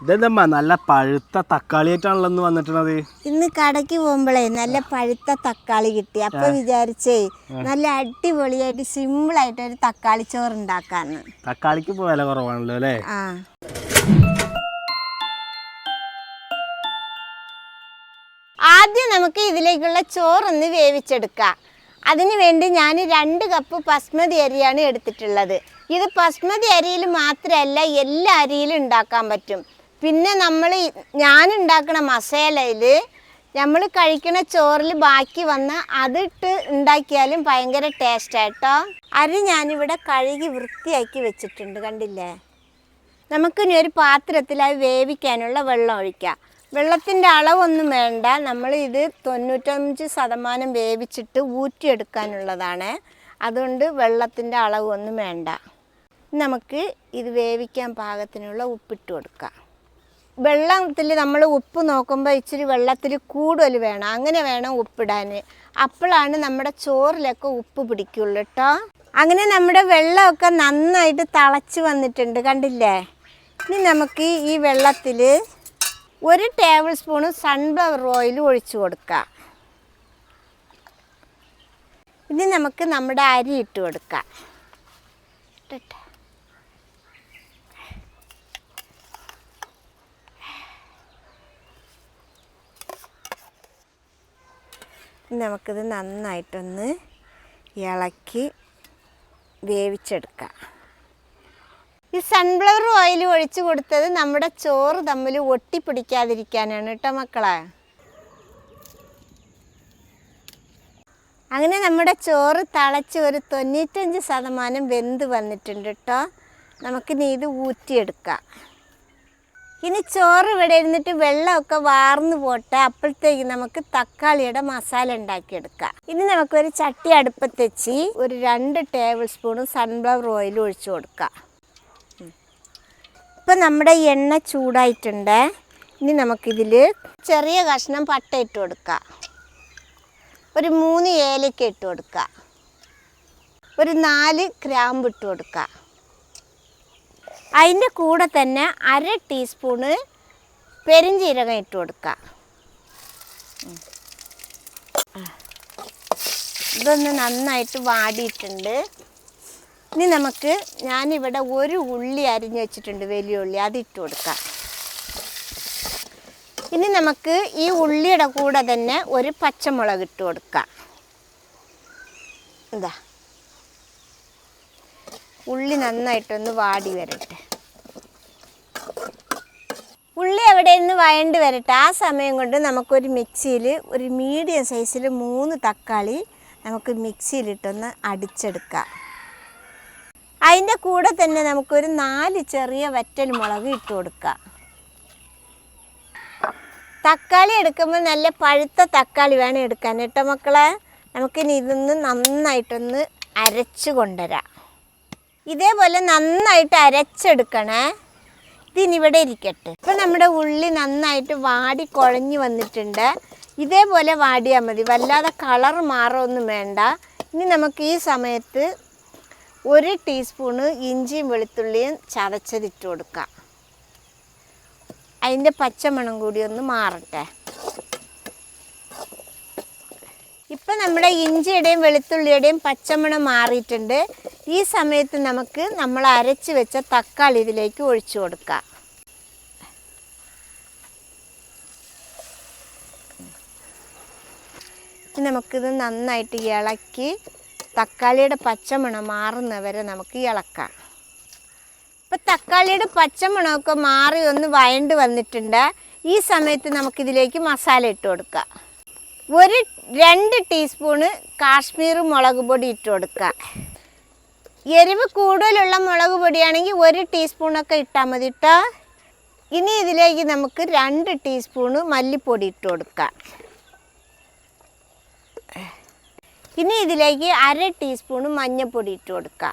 ഇതെന്തമ്മ നല്ല പഴുത്ത തക്കാളി ആയിട്ടാണല്ലോ ഇന്ന് വന്നിട്ടുള്ളത്. ഇന്ന് കടയ്ക്ക് പോകുമ്പോഴേ നല്ല പഴുത്ത തക്കാളി കിട്ടി. അപ്പൊ വിചാരിച്ചേ നല്ല അടിപൊളിയായിട്ട് സിമ്പിൾ ആയിട്ട് ഒരു തക്കാളി ചോറ് ഉണ്ടാക്കാന്ന് തക്കാളിക്ക് ഇപ്പോൾ വില കുറവാണല്ലോ അല്ലേ? ആ. ആദ്യം നമുക്ക് ഇതിലേക്കുള്ള ചോറൊന്ന് വേവിച്ചെടുക്കാം. അതിനു വേണ്ടി ഞാൻ രണ്ട് കപ്പ് ബസ്മതി അരിയാണ് എടുത്തിട്ടുള്ളത്. ഇത് ബസ്മതി അരിയിൽ മാത്രമല്ല എല്ലാ അരിയിലും ഉണ്ടാക്കാൻ പറ്റും. പിന്നെ നമ്മൾ ഞാൻ ഉണ്ടാക്കുന്ന മസാലയിൽ നമ്മൾ കഴിക്കുന്ന ചോറിൽ ബാക്കി വന്ന് അതിട്ട് ഉണ്ടാക്കിയാലും ഭയങ്കര ടേസ്റ്റായിട്ടോ അരി ഞാനിവിടെ കഴുകി വൃത്തിയാക്കി വെച്ചിട്ടുണ്ട് കണ്ടില്ലേ? നമുക്കിനി ഒരു പാത്രത്തിൽ അത് വേവിക്കാനുള്ള വെള്ളം ഒഴിക്കാം. വെള്ളത്തിന്റെ അളവൊന്നും വേണ്ട നമ്മൾ ഇത് തൊണ്ണൂറ്റഞ്ച് ശതമാനം വേവിച്ചിട്ട് ഊറ്റിയെടുക്കാനുള്ളതാണ്. അതുകൊണ്ട് വെള്ളത്തിന്റെ അളവൊന്നും വേണ്ട. നമുക്ക് ഇത് വേവിക്കാൻ പാകത്തിനുള്ള ഉപ്പിട്ട് കൊടുക്കാം. വെള്ളത്തിൽ നമ്മൾ ഉപ്പ് നോക്കുമ്പോൾ ഇച്ചിരി വെള്ളത്തിൽ കൂടുതൽ വേണം. അങ്ങനെ വേണം ഉപ്പിടാൻ. അപ്പോഴാണ് നമ്മുടെ ചോറിലൊക്കെ ഉപ്പ് പിടിക്കുള്ളൂ കേട്ടോ അങ്ങനെ നമ്മുടെ വെള്ളമൊക്കെ നന്നായിട്ട് തിളച്ച് വന്നിട്ടുണ്ട് കണ്ടില്ലേ? ഇനി നമുക്ക് ഈ വെള്ളത്തിൽ ഒരു ടേബിൾ സ്പൂണ് സൺഫ്ലവർ ഓയിൽ ഒഴിച്ചു കൊടുക്കാം. ഇനി നമുക്ക് നമ്മുടെ അരി ഇട്ട് കൊടുക്കാം. ഇട്ടിട്ട്. നമുക്കിത് നന്നായിട്ടൊന്ന് ഇളക്കി വേവിച്ചെടുക്കാം. ഈ സൺഫ്ലവർ ഓയിൽ ഒഴിച്ചു കൊടുത്തത് നമ്മുടെ ചോറ് തമ്മിൽ ഒട്ടിപ്പിടിക്കാതിരിക്കാനാണ് കേട്ടോ മക്കളെ. അങ്ങനെ നമ്മുടെ ചോറ് തളച്ച് ഒരു തൊണ്ണൂറ്റഞ്ച് ശതമാനം വെന്ത് വന്നിട്ടുണ്ട് കേട്ടോ. നമുക്കിനി ഇത് ഊറ്റിയെടുക്കാം. ഇനി ചോറ് ഇവിടെ ഇരുന്നിട്ട് വെള്ളമൊക്കെ വാർന്നു പോട്ടെ അപ്പോഴത്തേക്ക് നമുക്ക് തക്കാളിയുടെ മസാല ഉണ്ടാക്കിയെടുക്കാം. ഇനി നമുക്കൊരു ചട്ടി അടുപ്പത്ത് വെച്ച് ഒരു രണ്ട് ടേബിൾ സ്പൂൺ സൺഫ്ലവർ ഓയിൽ ഒഴിച്ചു കൊടുക്കാം. ഇപ്പം നമ്മുടെ എണ്ണ ചൂടായിട്ടുണ്ട്. ഇനി നമുക്കിതിൽ ചെറിയ കഷ്ണം പട്ട ഇട്ട് കൊടുക്കാം. ഒരു മൂന്ന് ഏലക്ക ഇട്ട് കൊടുക്കാം. ഒരു നാല് ഗ്രാമ്പ് ഇട്ട് കൊടുക്കാം. അതിന്റെ കൂടെ തന്നെ അര ടീസ്പൂണ് പെരിഞ്ജീരകം ഇട്ട് കൊടുക്കുക. ഇതൊന്ന് നന്നായിട്ട് വാടിയിട്ടുണ്ട്. ഇനി നമുക്ക് ഞാനിവിടെ ഒരു ഉള്ളി അരിഞ്ഞ് വെച്ചിട്ടുണ്ട് വലിയ ഉള്ളി. അതിട്ട് കൊടുക്കാം ഇനി നമുക്ക് ഈ ഉള്ളിയുടെ കൂടെ തന്നെ ഒരു പച്ചമുളക് ഇട്ട് കൊടുക്കാം ഇതാ. ഉള്ളി നന്നായിട്ടൊന്ന് വാടി വരട്ടെ. വഴണ്ട് വരട്ടെ. ആ സമയം കൊണ്ട് നമുക്കൊരു മിക്സിയിൽ ഒരു മീഡിയം സൈസിൽ മൂന്ന് തക്കാളി നമുക്ക് മിക്സിയിലിട്ടൊന്ന് അടിച്ചെടുക്കാം. അതിന്റെ കൂടെ തന്നെ നമുക്കൊരു നാല് ചെറിയ വറ്റൽ മുളക് ഇട്ട് കൊടുക്കാം. തക്കാളി എടുക്കുമ്പോൾ നല്ല പഴുത്ത തക്കാളി വേണം എടുക്കാൻ കേട്ടോ മക്കളെ. നമുക്കിനി ഇതൊന്ന് നന്നായിട്ടൊന്ന് അരച്ച് കൊണ്ടുവരാം. ഇതേപോലെ നന്നായിട്ട് അരച്ചെടുക്കണേ. ഇതിനിവിടെ ഇരിക്കട്ടെ. ഇപ്പം നമ്മുടെ ഉള്ളി നന്നായിട്ട് വാടി കുഴഞ്ഞു വന്നിട്ടുണ്ട്. ഇതേപോലെ വാടിയാൽ മതി. വല്ലാതെ കളർ മാറൊന്നും വേണ്ട. ഇനി നമുക്ക് ഈ സമയത്ത് ഒരു ടീസ്പൂണ് ഇഞ്ചിയും വെളുത്തുള്ളിയും ചതച്ചതിട്ട് കൊടുക്കാം. അതിന്റെ പച്ചമണം കൂടി ഒന്ന് മാറട്ടെ. ഇപ്പം നമ്മുടെ ഇഞ്ചിയുടെയും വെളുത്തുള്ളിയുടെയും പച്ചമണം മാറിയിട്ടുണ്ട്. ഈ സമയത്ത് നമുക്ക് നമ്മൾ അരച്ച് വെച്ച തക്കാളി ഇതിലേക്ക് ഒഴിച്ചു കൊടുക്കാം. ഇനി നമുക്കിത് നന്നായിട്ട് ഇളക്കി തക്കാളിയുടെ പച്ചമണം മാറുന്നവരെ നമുക്ക് ഇളക്കാം. ഇപ്പം തക്കാളിയുടെ പച്ചമണമൊക്കെ മാറി ഒന്ന് വയണ്ട് വന്നിട്ടുണ്ട്. ഈ സമയത്ത് നമുക്കിതിലേക്ക് മസാല ഇട്ട് കൊടുക്കാം. ഒരു രണ്ട് ടീസ്പൂണ് കാശ്മീർ മുളക് പൊടി ഇട്ട് കൊടുക്കുക എരിവ് കൂടുതലുള്ള മുളക് പൊടിയാണെങ്കിൽ ഒരു ടീസ്പൂണൊക്കെ ഇട്ടാൽ മതി കേട്ടോ ഇനി ഇതിലേക്ക് നമുക്ക് രണ്ട് ടീസ്പൂണ് മല്ലിപ്പൊടി ഇട്ട് കൊടുക്കാം. ഇനി ഇതിലേക്ക് അര ടീസ്പൂണ് മഞ്ഞൾപ്പൊടി ഇട്ട് കൊടുക്കുക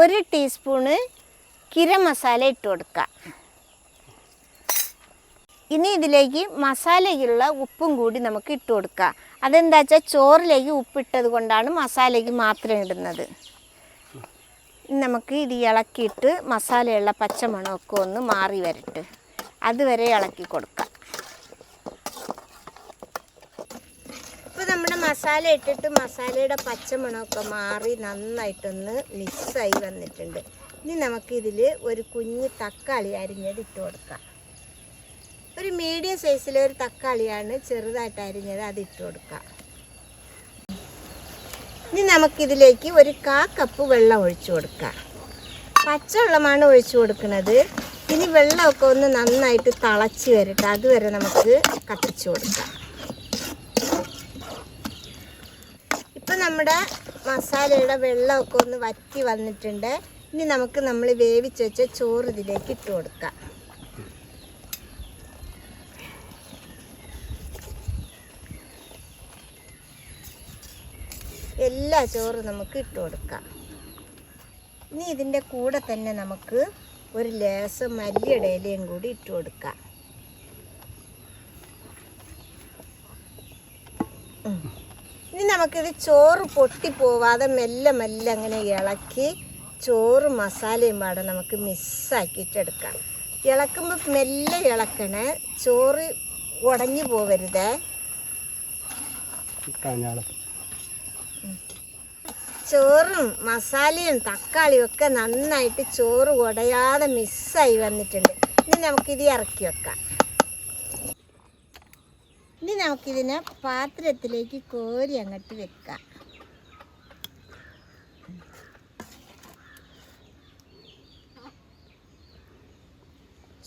ഒരു ടീസ്പൂണ് കിര മസാല ഇട്ട് കൊടുക്കുക ഇനി ഇതിലേക്ക് മസാലയ്ക്കുള്ള ഉപ്പും കൂടി നമുക്ക് ഇട്ട് കൊടുക്കുക അതെന്താ വെച്ചാൽ ചോറിലേക്ക് ഉപ്പിട്ടത് കൊണ്ടാണ് മസാലയ്ക്ക് മാത്രം ഇടുന്നത്. നമുക്ക് ഇത് ഇളക്കിയിട്ട് മസാലയുള്ള പച്ചമണമൊക്കെ ഒന്ന് മാറി വരട്ടെ. അതുവരെ ഇളക്കി കൊടുക്കാം ഇപ്പോൾ നമ്മുടെ മസാല ഇട്ടിട്ട് മസാലയുടെ പച്ചമണമൊക്കെ മാറി നന്നായിട്ടൊന്ന് മിക്സായി വന്നിട്ടുണ്ട്. ഇനി നമുക്കിതിൽ ഒരു കുഞ്ഞ് തക്കാളി അരിഞ്ഞത് ഇട്ട് കൊടുക്കാം. ഒരു മീഡിയം സൈസിലെ ഒരു തക്കാളിയാണ് ചെറുതായിട്ട് അരിഞ്ഞത് അത് ഇട്ട് കൊടുക്കാം. ഇനി നമുക്കിതിലേക്ക് ഒരു കാ കപ്പ് വെള്ളം ഒഴിച്ചു കൊടുക്കാം. പച്ചവെള്ളമാണ് ഒഴിച്ചു കൊടുക്കുന്നത്. ഇനി വെള്ളമൊക്കെ ഒന്ന് നന്നായിട്ട് തിളച്ച് വരട്ടെ. അതുവരെ നമുക്ക് കത്തിച്ചു കൊടുക്കാം. നമ്മുടെ മസാലയുടെ വെള്ളമൊക്കെ ഒന്ന് വറ്റി വന്നിട്ടുണ്ട്. ഇനി നമുക്ക് നമ്മൾ വേവിച്ച് വെച്ച ചോറ് ഇതിലേക്ക് ഇട്ട് കൊടുക്കാം. എല്ലാ ചോറും നമുക്ക് ഇട്ട് കൊടുക്കാം. ഇനി ഇതിന്റെ കൂടെ തന്നെ നമുക്ക് ഒരു ലേസം മല്ലിയുടെ ഇലയും കൂടി ഇട്ട് കൊടുക്കാം. നമുക്കിത് ചോറ് പൊട്ടിപ്പോവാതെ മെല്ലെ മെല്ലെ അങ്ങനെ ഇളക്കി ചോറ് മസാലയും പാടെ നമുക്ക് മിസ്സാക്കിയിട്ടെടുക്കാം ഇളക്കുമ്പോൾ മെല്ലെ ഇളക്കണേ. ചോറ് ഉടഞ്ഞു പോവരുതേ. ചോറും മസാലയും തക്കാളിയും ഒക്കെ നന്നായിട്ട് ചോറ് ഉടയാതെ മിസ്സായി വന്നിട്ടുണ്ട്. ഇനി നമുക്കിത് ഇറക്കി വെക്കാം. ഇനി നമുക്കിതിനെ പാത്രത്തിലേക്ക് കോരി അങ്ങോട്ട് വെക്കാം.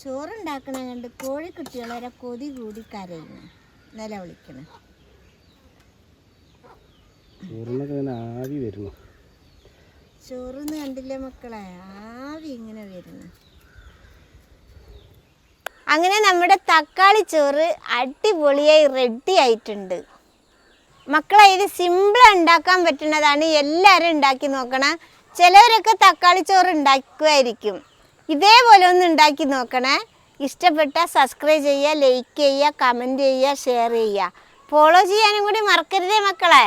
ചോറുണ്ടാക്കണ കണ്ട് കോഴിക്കുട്ടികൾ വരെ കൊതി കൂടി കരയുന്നു. നിലവിളിക്കണം ചോറിന്ന് കണ്ടില്ലേ മക്കളെ? ആവി ഇങ്ങനെ വരുന്നു. അങ്ങനെ നമ്മുടെ തക്കാളി ചോറ് അടിപൊളിയായി റെഡി ആയിട്ടുണ്ട്. മക്കളെ ഇത് സിമ്പിൾ ഉണ്ടാക്കാൻ പറ്റുന്നതാണ്. എല്ലാവരും ഉണ്ടാക്കി നോക്കണം. ചിലവരൊക്കെ തക്കാളി ചോറ് ഉണ്ടാക്കുമായിരിക്കും ഇതേപോലെ ഒന്ന് ഉണ്ടാക്കി നോക്കണേ. ഇഷ്ടപ്പെട്ട സബ്സ്ക്രൈബ് ചെയ്യുക ലൈക്ക് ചെയ്യുക കമന്റ് ചെയ്യുക ഷെയർ ചെയ്യുക. ഫോളോ ചെയ്യാനും കൂടി മറക്കരുതേ മക്കളെ.